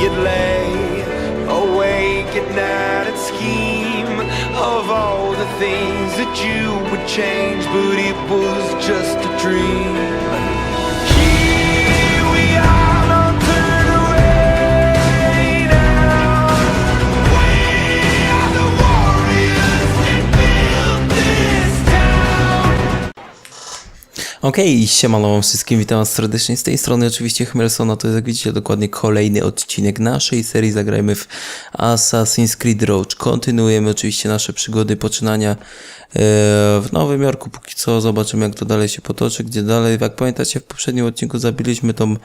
you'd lay awake at night and scheme of all the things that you would change, but it was just a dream. Okej, siemano wam wszystkim, witam was serdecznie. Z tej strony, oczywiście Chmelsona, to jest jak widzicie dokładnie kolejny odcinek naszej serii. Zagrajmy w Assassin's Creed Roach. Kontynuujemy oczywiście nasze przygody, poczynania e, w Nowym Jorku, póki co zobaczymy jak to dalej się potoczy, gdzie dalej, jak pamiętacie w poprzednim odcinku zabiliśmy tą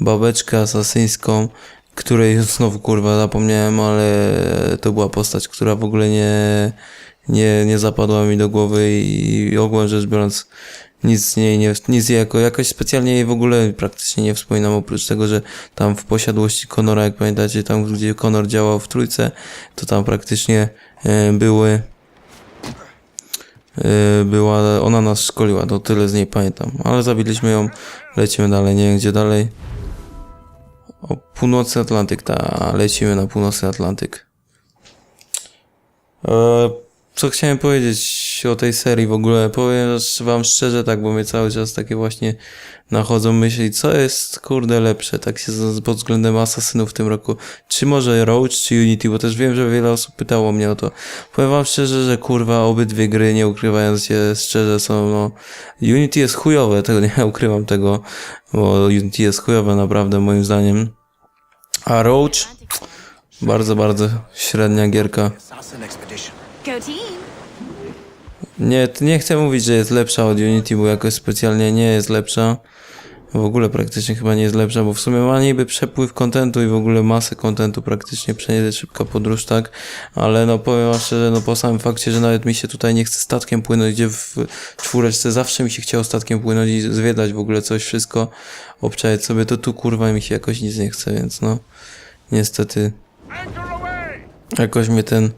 babeczkę asasyńską, której znowu kurwa zapomniałem, ale to była postać, która w ogóle nie, nie, nie zapadła mi do głowy i, i ogółem rzecz biorąc nic z niej nie, nic jako, jakoś specjalnie jej w ogóle praktycznie nie wspominam, oprócz tego, że tam w posiadłości Conora, jak pamiętacie, tam gdzie Conor działał w trójce, to tam praktycznie e, były e, była, ona nas szkoliła, to tyle z niej pamiętam, ale zabiliśmy ją, lecimy dalej, nie wiem gdzie dalej. O, północny Atlantyk, ta, lecimy na północny Atlantyk. E, co chciałem powiedzieć o tej serii w ogóle? Powiem wam szczerze tak, bo mnie cały czas takie właśnie nachodzą myśli, co jest kurde lepsze, tak się pod względem asasynów w tym roku. Czy może Roach, czy Unity, bo też wiem, że wiele osób pytało mnie o to. Powiem wam szczerze, że kurwa obydwie gry, nie ukrywając się szczerze, są no... Unity jest chujowe, tego nie ukrywam tego, bo Unity jest chujowe naprawdę moim zdaniem. A Roach... Bardzo, bardzo średnia gierka. Team! Nie, nie chcę mówić, że jest lepsza od Unity, bo jakoś specjalnie nie jest lepsza. W ogóle praktycznie chyba nie jest lepsza, bo w sumie ma niby przepływ kontentu i w ogóle masę kontentu praktycznie przejdzie szybka podróż, tak? Ale no powiem wam szczerze, no po samym fakcie, że nawet mi się tutaj nie chce statkiem płynąć, gdzie w czwóreczce zawsze mi się chciało statkiem płynąć i zwiedzać w ogóle coś, wszystko, obczajać sobie, to tu kurwa mi się jakoś nic nie chce, więc no niestety jakoś mnie ten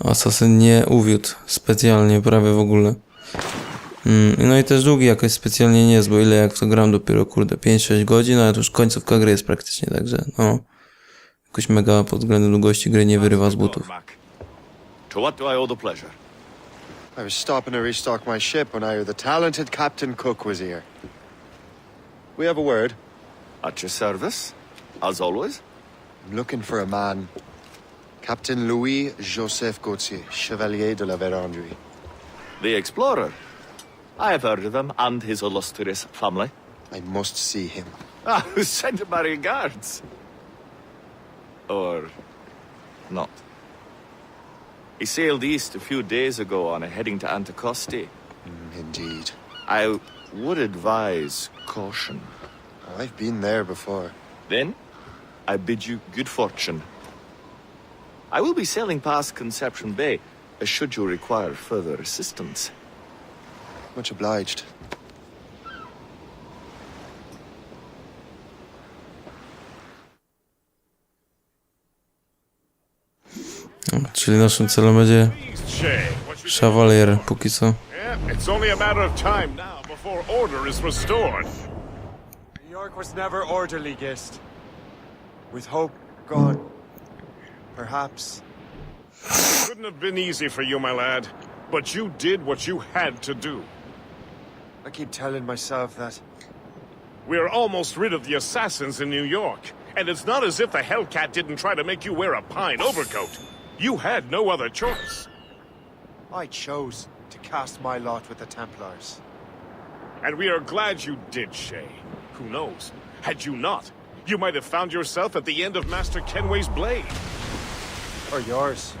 Asasyn nie uwiódł specjalnie, prawie w ogóle. Mm, no i też długi jakoś specjalnie nie jest, bo ile jak to gram dopiero, kurde, 5-6 godzin, ale to już końcówka gry jest praktycznie, także no. Jakoś mega pod względem długości gry nie wyrywa z butów. To what do I owe the pleasure? I was stopping to restock my ship when I heard the talented Captain Cook was here. We have a word. At your service, as always. I'm looking for a man. Captain Louis Joseph Gauthier, Chevalier de la Vérendrye. The explorer. I have heard of him and his illustrious family. I must see him. Ah, send my regards. Or not. He sailed east a few days ago on a heading to Anticosti. Indeed. I would advise caution. I've been there before. Then, I bid you good fortune. I will be sailing past Conception Bay, uh, should you require further assistance. Much obliged. Czyli naszym celem będzie Shay, what póki co. It's only a matter of time now before order is restored. New York was never orderly, Gist. With hope gone, perhaps. Couldn't have been easy for you, my lad, but you did what you had to do. I keep telling myself that. We're almost rid of the assassins in New York, and it's not as if the Hellcat didn't try to make you wear a pine overcoat. You had no other choice. I chose to cast my lot with the Templars. And we are glad you did, Shay. Who knows? Had you not, you might have found yourself at the end of Master Kenway's blade. Or yours.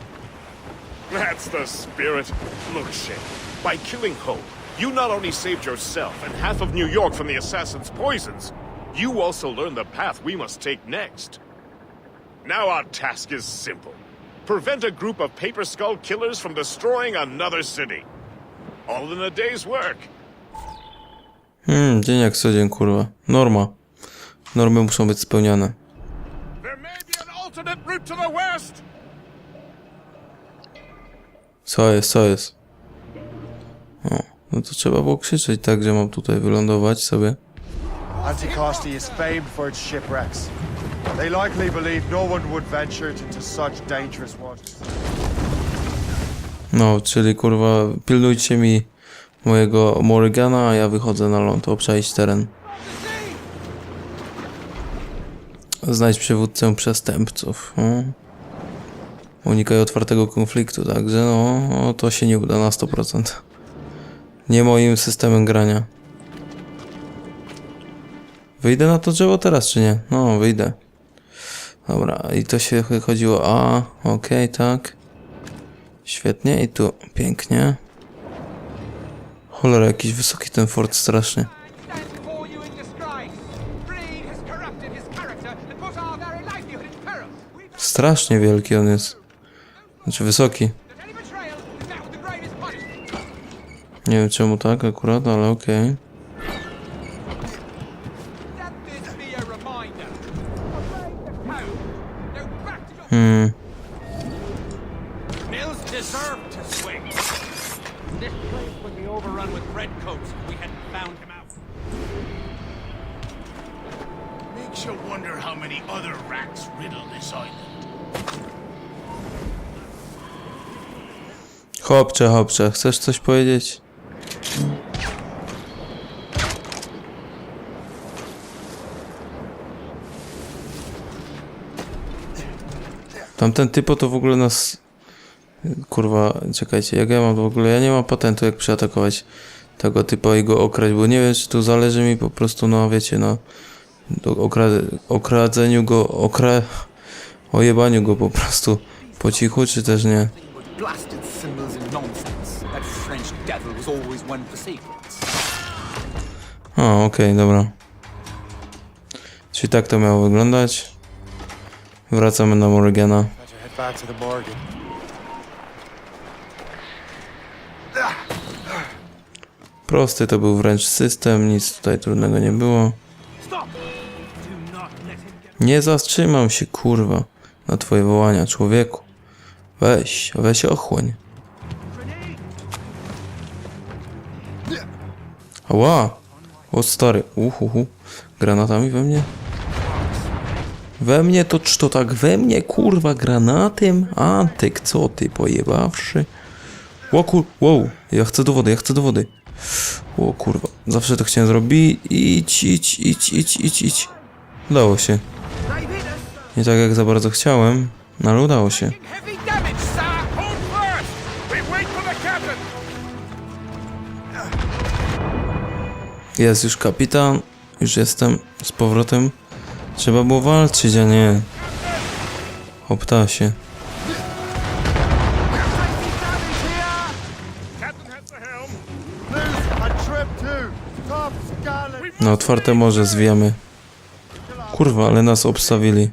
That's the spirit. Look, Shay, by killing Hope, you not only saved yourself and half of New York from the assassin's poisons, you also learned the path we must take next. Now our task is simple. Prevent a group of Paper Skull killers from destroying another city. All in a day's work. Hmm, dzień jak co dzień, kurwa. Norma. Normy muszą być spełniane. There may be an alternate route to the west. Co jest, co jest? O, no to trzeba było krzyczeć tak, że mam tutaj wylądować sobie. Anticosti is famed for its shipwrecks. They likely no one would venture into such dangerous waters. No, czyli kurwa, pilnujcie mi mojego Morgana, a ja wychodzę na ląd, obczaić teren. Znajdź przywódcę przestępców. O. Unikaj otwartego konfliktu, także no, no, to się nie uda na 100%. Nie moim systemem grania. Wyjdę na to drzewo teraz, czy nie? No, wyjdę. Dobra, i to się chodziło. A, okej, tak. Świetnie, i tu pięknie. Cholera, jakiś wysoki ten fort strasznie. Strasznie wielki on jest. Znaczy wysoki. Nie wiem czemu tak akurat, ale okej. Let Chłopcze, chłopcze, chcesz coś powiedzieć? Tamten typo to w ogóle nas... Kurwa, czekajcie, jak ja mam w ogóle... Ja nie mam patentu jak przeatakować tego typa i go okraść, bo nie wiem, czy tu zależy mi po prostu, no wiecie, no... Okra... Okradzeniu go, okra... Ojebaniu go po prostu po cichu, czy też nie? A, okej, dobra. Czyli tak to miało wyglądać. Wracamy na Morgana. Prosty to był wręcz system, nic tutaj trudnego nie było. Nie zatrzymam się, kurwa, na twoje wołania, człowieku. Weź, weź ochłoń. Ała! O stary, uhuhu. Granatami we mnie? We mnie to czy to tak we mnie, kurwa, granatem? Antyk, co ty, pojebawszy? O kur... Wow, ja chcę do wody, ja chcę do wody. O kurwa, zawsze to chciałem zrobić. Idź, idź, idź, idź, idź, idź. Udało się. Nie tak jak za bardzo chciałem, ale udało się. Jest już kapitan, już jestem z powrotem. Trzeba było walczyć, a nie. O ptasie. Na otwarte morze zwijamy. Kurwa, ale nas obstawili.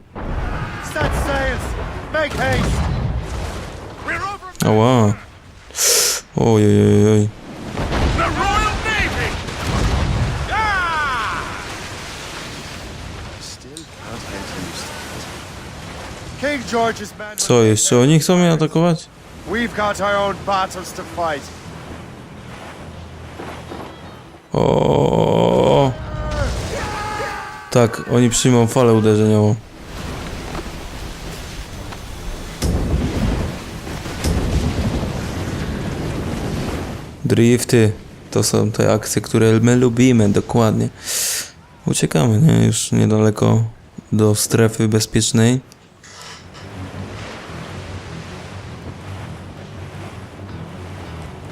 Ała. Ojej, the Co, jeszcze oni chcą mnie atakować? O. Tak, oni przyjmą falę uderzeniową. Drifty to są te akcje, które my lubimy, dokładnie. Uciekamy, nie? Już niedaleko do strefy bezpiecznej.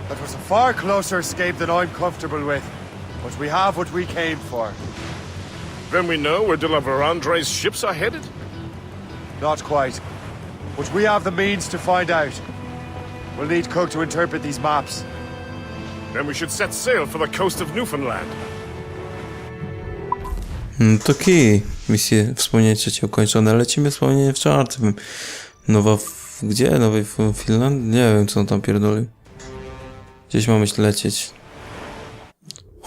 That was a far closer escape than I'm comfortable with. But we have what we came for. Then we know where de la Verandre's ships are headed? Not quite. But we have the means to find out. We'll need Cook to interpret these maps. Then we should set sail for the coast of Newfoundland. No to kij. Misje wspomnienie trzecie ukończone. Lecimy wspomnienie w czwartym. Nowa... W... Gdzie? Nowej F- Finlandii? Nie wiem, co on tam pierdolił. Gdzieś mamy lecieć.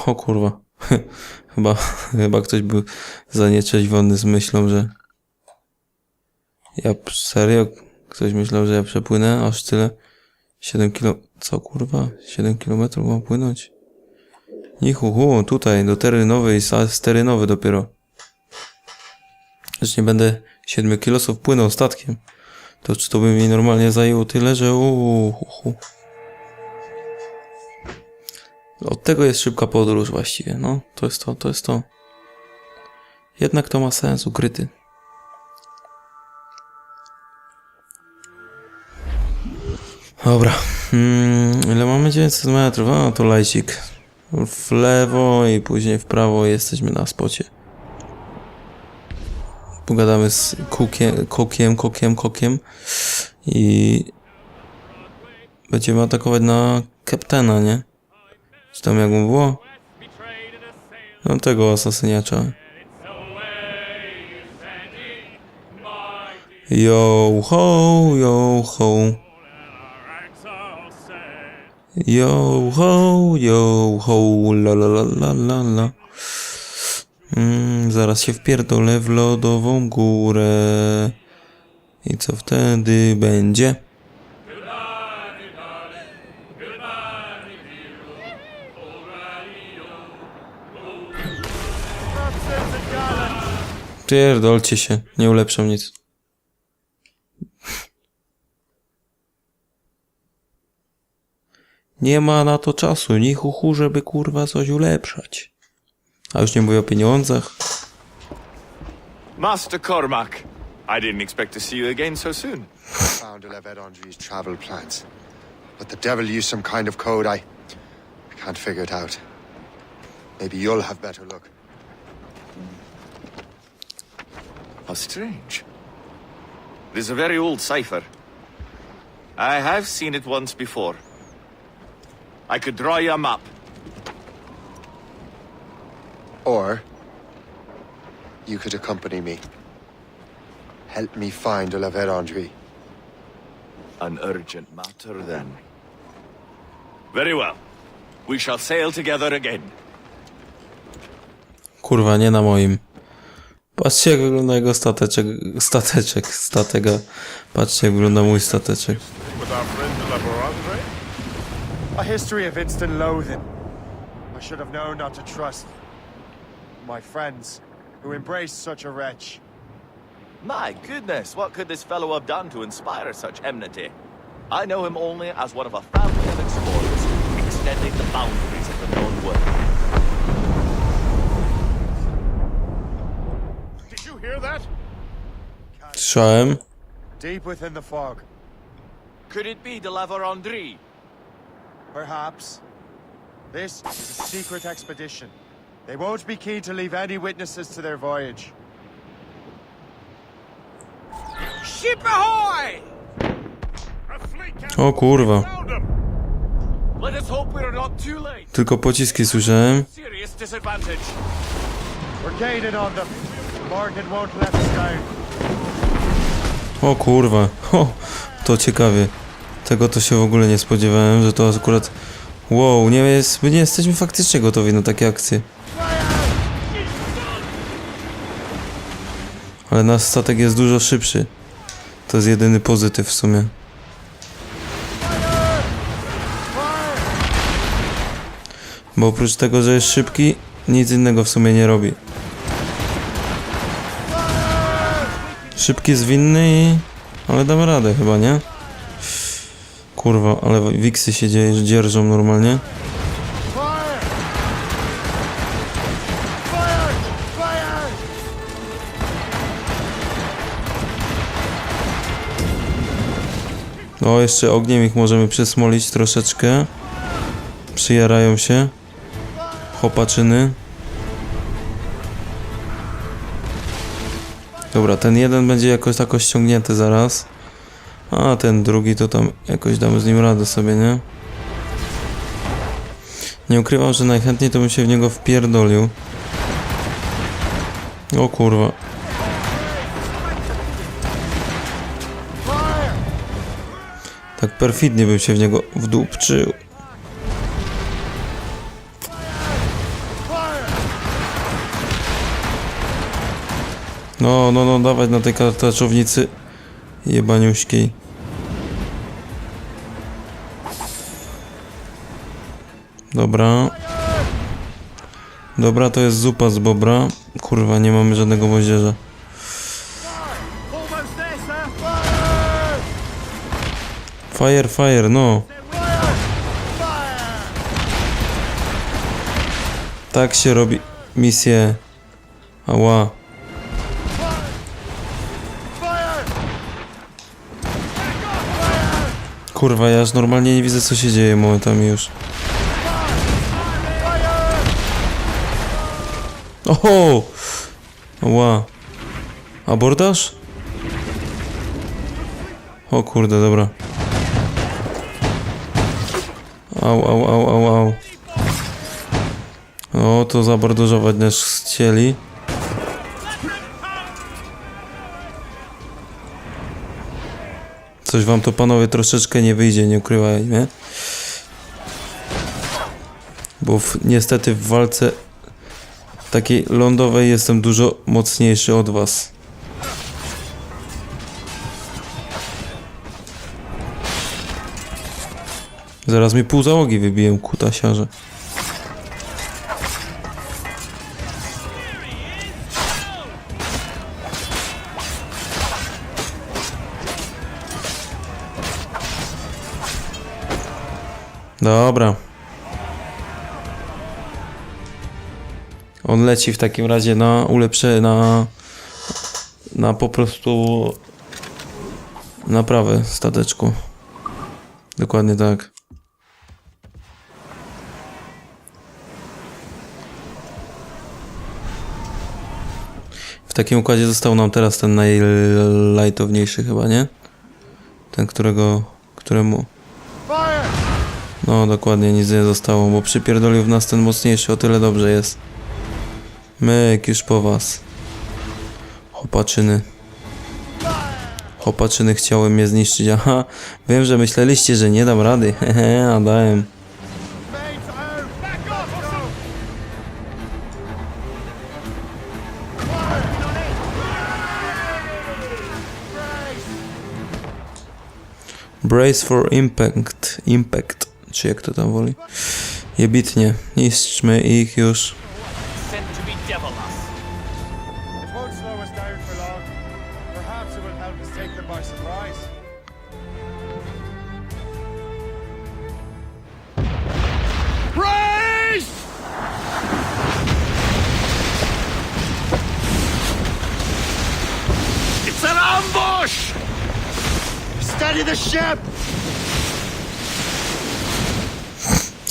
O kurwa. chyba, chyba ktoś był zanietrzeźwiony z myślą, że... Ja... Serio? Ktoś myślał, że ja przepłynę aż tyle? 7 kilo... Co kurwa? 7 kilometrów mam płynąć? Nichuhu, tutaj, do terynowej, z terynowy dopiero. Że nie będę 7 kilosów płynął statkiem. To czy to by mi normalnie zajęło tyle, że uuu. Od tego jest szybka podróż właściwie, no. To jest to, to jest to. Jednak to ma sens, ukryty. Dobra. Mm, ile mamy 900 metrów? A, to lajcik. W lewo i później w prawo jesteśmy na spocie. Pogadamy z Kukiem, Kokiem, Kokiem, Kokiem i będziemy atakować na kaptana, nie? Czy tam jak mu było? No tego asasyniacza. Yo ho, yo ho. Yo ho, yo ho, la la la la la la. Mm, zaraz się wpierdolę w lodową górę. I co wtedy będzie? Pierdolcie się, nie ulepszam nic. Nie ma na to czasu, ni chuchu, żeby kurwa coś ulepszać. A już nie mówię o pieniądzach. Master Cormac, I didn't expect to see you again so soon. Found Levet Andre's travel plans. But the devil used some kind of code. I, I can't figure it out. Maybe you'll have better luck. How strange. It is a very old cipher. I have seen it once before. I could draw you a map. Or you could accompany me. Help me find La Andre. An urgent matter, then. Very well. We shall sail together again. Kurwa, nie na moim. Patrzcie jak wygląda jego stateczek, stateczek, statega. Patrzcie jak wygląda mój stateczek. With our friend? A history of instant loathing. I should have known not to trust my friends who embraced such a wretch. My goodness, what could this fellow have done to inspire such enmity? I know him only as one of a family of explorers, extending the boundaries of the known world. Słyszałem. Deep within the fog. Could it be de la Vérendrye? Perhaps. This is a secret expedition. They won't be keen to leave any witnesses to their voyage. Ship ahoy! A fleet captain O kurwa. Let us hope we are not too late. Tylko pociski słyszałem. We're gaining on them. Morgan won't let us down. O kurwa. O, to ciekawie. Tego to się w ogóle nie spodziewałem, że to akurat... Wow, nie jest... My nie jesteśmy faktycznie gotowi na takie akcje. Ale nasz statek jest dużo szybszy. To jest jedyny pozytyw w sumie. Bo oprócz tego, że jest szybki, nic innego w sumie nie robi. Szybki, zwinny i... Ale damy radę chyba, nie? Kurwa, ale wiksy się dzieje, że dzierżą normalnie. Fire! No, jeszcze ogniem ich możemy przesmolić troszeczkę. Przyjarają się. Chłopaczyny. Dobra, ten jeden będzie jakoś tako ściągnięty zaraz. A ten drugi to tam jakoś damy z nim radę sobie, nie? Nie ukrywam, że najchętniej to bym się w niego wpierdolił. O kurwa. Tak perfidnie bym się w niego wdupczył. No, no, no, dawać na tej kartaczownicy jebaniuśkiej. Dobra. Dobra, to jest zupa z bobra. Kurwa, nie mamy żadnego moździerza. Fire, fire, no. Tak się robi misję. Ała. Kurwa, ja aż normalnie nie widzę co się dzieje momentami już. Oho! Ła. Abordaż? O kurde, dobra. Au, au, au, au, au. O, to zabordażować nas chcieli. Coś wam to panowie troszeczkę nie wyjdzie, nie ukrywajmy. Bo w, niestety w walce takiej lądowej jestem dużo mocniejszy od was. Zaraz mi pół załogi wybiję, kutasiarze. Dobra. On leci w takim razie na ulepsze, na na po prostu naprawę stateczku. Dokładnie tak. W takim układzie został nam teraz ten najlajtowniejszy chyba, nie? Ten, którego, któremu... No, dokładnie, nic nie zostało, bo przypierdolił w nas ten mocniejszy, o tyle dobrze jest. Myk, już po was. Chopaczyny. Chopaczyny chciały mnie zniszczyć, aha. Wiem, że myśleliście, że nie dam rady, hehe, a dałem. Brace for impact, impact, czy jak to tam woli. Jebitnie, niszczmy ich już.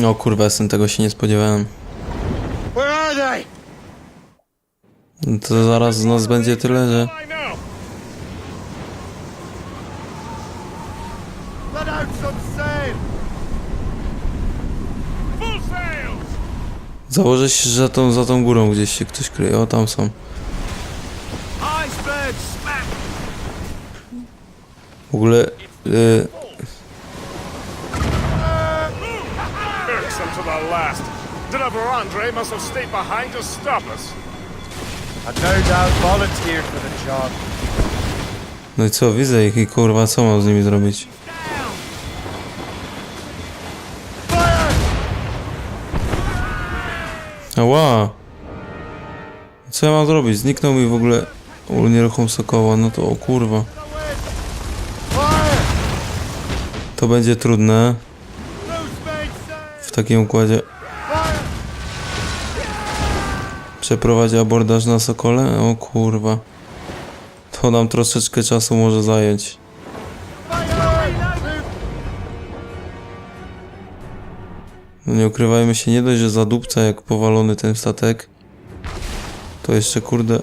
O kurwa, jestem tego się nie spodziewałem. No To zaraz z nas będzie tyle, że... Założę się, że za tą, za tą górą gdzieś się ktoś kryje. O, tam są. W ogóle... Y, last. Deliver Andre must have stayed behind to stop us. And no doubt volunteered for the job. no i co, widzę ich i kurwa, co mam z nimi zrobić? Ała! Co ja mam zrobić? Zniknął mi w ogóle nieruchom sokoła, no to o kurwa. To będzie trudne w takim układzie. Przeprowadzi abordaż na Sokole? O kurwa. To nam troszeczkę czasu może zająć. No nie ukrywajmy się, nie dość, że zadupca jak powalony ten statek, to jeszcze kurde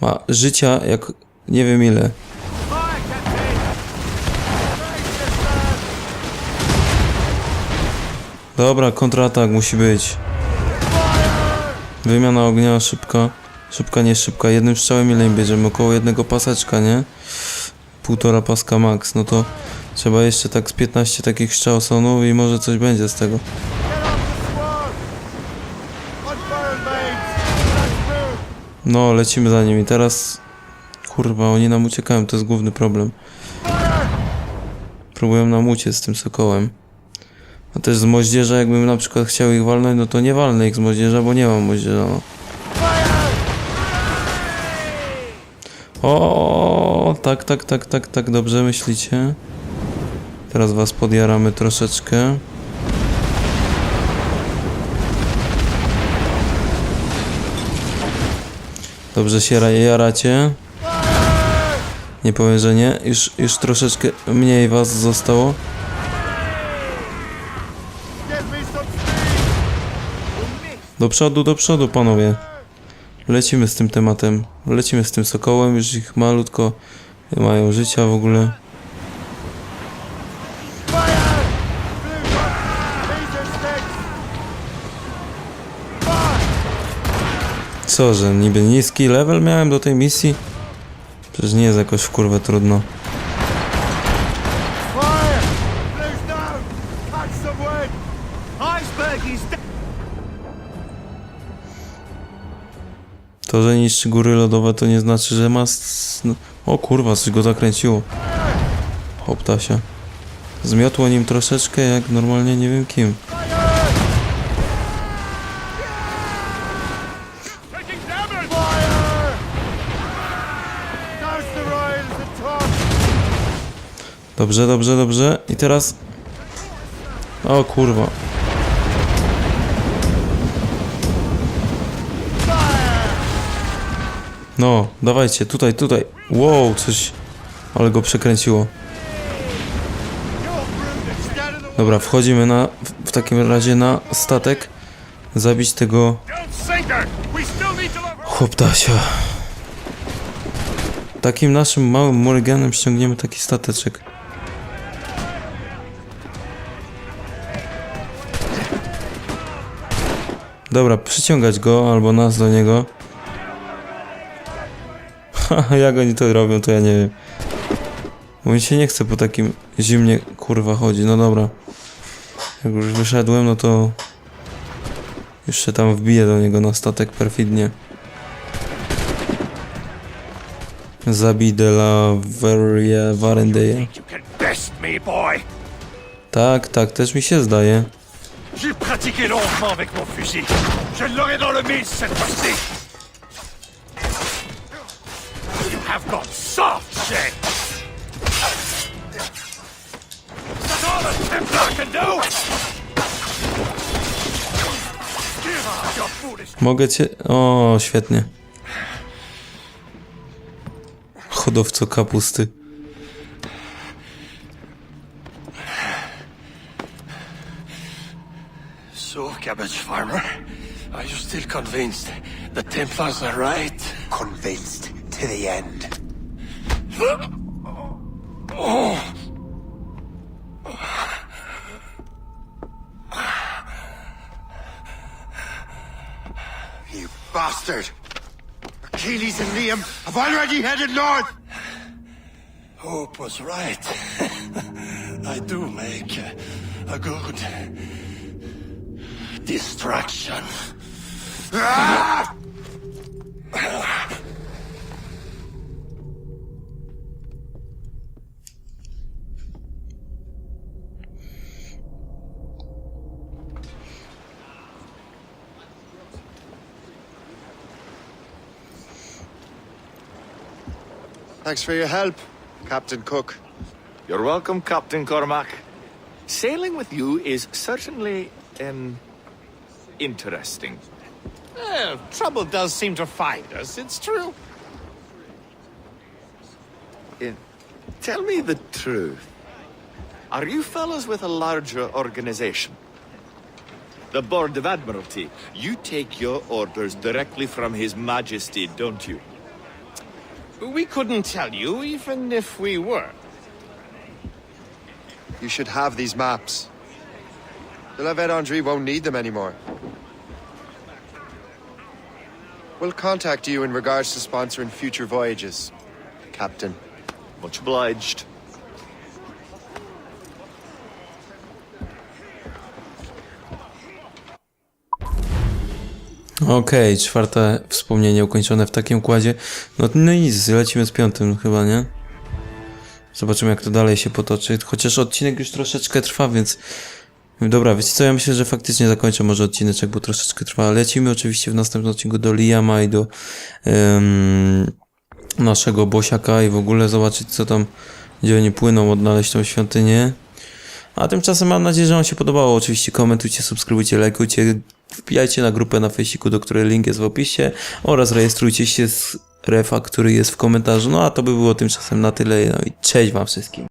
ma życia jak nie wiem ile. Dobra, kontratak musi być. Wymiana ognia szybka. Szybka, nie szybka. Jednym strzałem ile im bierzemy? Około jednego paseczka, nie? Półtora paska max. No to trzeba jeszcze tak z 15 takich strzał sonów i może coś będzie z tego. No, lecimy za nimi. Teraz... Kurwa, oni nam uciekają, to jest główny problem. Próbują nam uciec z tym sokołem. A też z moździerza, jakbym na przykład chciał ich walnąć, no to nie walnę ich z moździerza, bo nie mam moździerza, no. O, tak, tak, tak, tak, tak, dobrze myślicie. Teraz was podjaramy troszeczkę. Dobrze się ra- jaracie. Nie powiem, że nie. Już, już troszeczkę mniej was zostało. Do przodu, do przodu, panowie. Lecimy z tym tematem. Lecimy z tym sokołem. Już ich malutko mają życia w ogóle. Co, że niby niski level miałem do tej misji? Przecież nie jest jakoś w kurwę trudno. To, że niszczy góry lodowe, to nie znaczy, że ma... no- O kurwa, coś go zakręciło. Hoptasia. Zmiotło nim troszeczkę, jak normalnie nie wiem kim. Dobrze, dobrze, dobrze. I teraz... O kurwa. No, dawajcie, tutaj, tutaj. Wow, coś... Ale go przekręciło. Dobra, wchodzimy na... w- takim razie na statek. Zabić tego chłoptasia. Takim naszym małym Morganem ściągniemy taki stateczek. Dobra, przyciągać go albo nas do niego. Jak oni to robią, to ja nie wiem. Bo mi się nie chce po takim zimnie kurwa chodzi. No dobra. Jak już wyszedłem, no to się tam wbiję do niego na statek perfidnie. Zabij de la boy! Tak, tak, też mi się zdaje. J'ai pratiqué longuement avec mon fusil. Je l'aurai dans le mille cette fois-ci. Have got soft shit. That's all a Templar can do. Give up your foolish Mogę cię... O, świetnie. Hodowco kapusty. So, cabbage farmer, are you still convinced the Templars are right? Convinced to the end. You bastard! Achilles and Liam have already headed north! Hope was right. I do make a, a good distraction. Ah! Thanks for your help, Captain Cook. You're welcome, Captain Cormac. Sailing with you is certainly, um, interesting. Eh, trouble does seem to find us, it's true. Uh, tell me the truth. Are you fellows with a larger organization? The Board of Admiralty. You take your orders directly from His Majesty, don't you? We couldn't tell you, even if we were. You should have these maps. The La Vedendry won't need them anymore. We'll contact you in regards to sponsoring future voyages, Captain. Much obliged. Okej, czwarte wspomnienie ukończone w takim układzie. No, no i nic, lecimy z piątym chyba, nie? Zobaczymy jak to dalej się potoczy. Chociaż odcinek już troszeczkę trwa, więc... Dobra, wiecie co, ja myślę, że faktycznie zakończę może odcineczek, bo troszeczkę trwa. Lecimy oczywiście w następnym odcinku do Liama i do... em, naszego bosiaka i w ogóle zobaczyć co tam, gdzie oni płyną, odnaleźć tą świątynię. A tymczasem mam nadzieję, że Wam się podobało. Oczywiście komentujcie, subskrybujcie, lajkujcie, wbijajcie na grupę na Facebooku, do której link jest w opisie oraz rejestrujcie się z refa, który jest w komentarzu. No a to by było tymczasem na tyle. No i cześć Wam wszystkim.